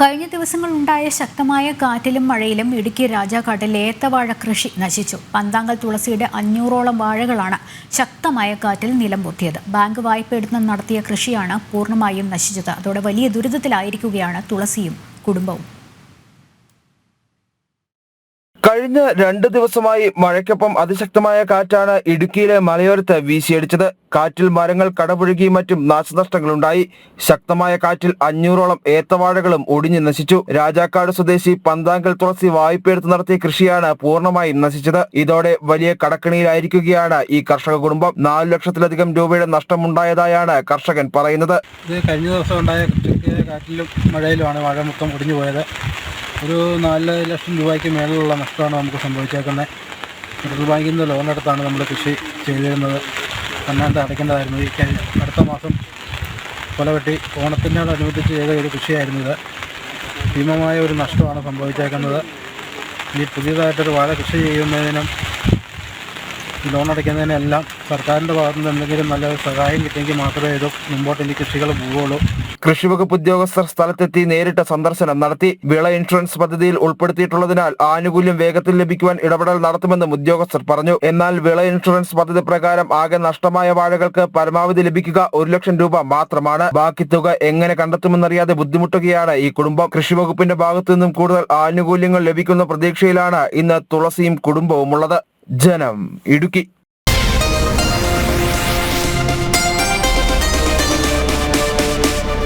കഴിഞ്ഞ ദിവസങ്ങളുണ്ടായ ശക്തമായ കാറ്റിലും മഴയിലും ഇടുക്കി രാജാക്കാട്ടിൽ ഏത്തവാഴ കൃഷി നശിച്ചു. പന്താങ്കൽ തുളസിയുടെ അഞ്ഞൂറോളം വാഴകളാണ് ശക്തമായ കാറ്റിൽ നിലം പൊത്തിയത് ബാങ്ക് വായ്പ എടുത്ത് നടത്തിയ കൃഷിയാണ് പൂർണമായും നശിച്ചത്. അതോടെ വലിയ ദുരിതത്തിലായിരിക്കുകയാണ് തുളസിയും കുടുംബവും. കഴിഞ്ഞ രണ്ട് ദിവസമായി മഴയ്ക്കൊപ്പം അതിശക്തമായ കാറ്റാണ് ഇടുക്കിയിലെ മലയോരത്ത് വീശിയടിച്ചത്. കാറ്റിൽ മരങ്ങൾ കടപുഴകി മറ്റും നാശനഷ്ടങ്ങളുണ്ടായി. ശക്തമായ കാറ്റിൽ അഞ്ഞൂറോളം ഏത്തവാഴകളും ഒടിഞ്ഞു നശിച്ചു. രാജാക്കാട് സ്വദേശി പന്താങ്കൽ തുളസി വായ്പയെടുത്ത് നടത്തിയ കൃഷിയാണ് പൂർണമായും നശിച്ചത്. ഇതോടെ വലിയ കടക്കണിയിലായിരിക്കുകയാണ് ഈ കർഷക കുടുംബം. നാലു ലക്ഷത്തിലധികം രൂപയുടെ നഷ്ടമുണ്ടായതായാണ് കർഷകൻ പറയുന്നത്. കഴിഞ്ഞ ദിവസം ഉണ്ടായ കാറ്റിലും മഴയിലുമാണ് മഴ മൊത്തം ഒടിഞ്ഞു പോയത്. ഒരു നാല് ലക്ഷം രൂപയ്ക്ക് മേലുള്ള നഷ്ടമാണ് നമുക്ക് സംഭവിച്ചേക്കുന്നത്. ഫെഡറൽ ബാങ്കിൽ നിന്ന് ലോൺ എടുത്താണ് നമ്മൾ കൃഷി ചെയ്തിരുന്നത്. അന്നാണ്ട് അടയ്ക്കേണ്ടതായിരുന്നു? ഈ അടുത്ത മാസം കൊലവെട്ടി ഓണത്തിനോടനുബന്ധിച്ച് ചെയ്ത ഒരു കൃഷിയായിരുന്നു ഇത്. ഭീമമായ ഒരു നഷ്ടമാണ് സംഭവിച്ചേക്കുന്നത്. ഈ പുതിയതായിട്ടൊരു വാഴ കൃഷി ചെയ്യുന്നതിനും ലോൺ അടയ്ക്കുന്നതിനെല്ലാം സർക്കാരിന്റെ ഭാഗത്തു നിന്ന് എന്തെങ്കിലും നല്ല സഹായം കിട്ടിയെങ്കിൽ മാത്രമേ ഇത് മുമ്പോട്ട് ഇനി കൃഷികൾ പോവുകയുള്ളൂ. കൃഷിവകുപ്പ് ഉദ്യോഗസ്ഥർ സ്ഥലത്തെത്തി നേരിട്ട് സന്ദർശനം നടത്തി വിള ഇൻഷുറൻസ് പദ്ധതിയിൽ ഉൾപ്പെടുത്തിയിട്ടുള്ളതിനാൽ ആനുകൂല്യം വേഗത്തിൽ ലഭിക്കുവാൻ ഇടപെടൽ നടത്തുമെന്നും ഉദ്യോഗസ്ഥർ പറഞ്ഞു. എന്നാൽ വിള ഇൻഷുറൻസ് പദ്ധതി പ്രകാരം ആകെ നഷ്ടമായ വാഴകൾക്ക് പരമാവധി ലഭിക്കുക ഒരു ലക്ഷം രൂപ മാത്രമാണ്. ബാക്കി തുക എങ്ങനെ കണ്ടെത്തുമെന്നറിയാതെ ബുദ്ധിമുട്ടുകയാണ് ഈ കുടുംബം. കൃഷിവകുപ്പിന്റെ ഭാഗത്തു നിന്നും കൂടുതൽ ആനുകൂല്യങ്ങൾ ലഭിക്കുന്ന പ്രതീക്ഷയിലാണ് ഇന്ന് തുളസിയും കുടുംബവും ഉള്ളത് ജനം ഇടുക്കി.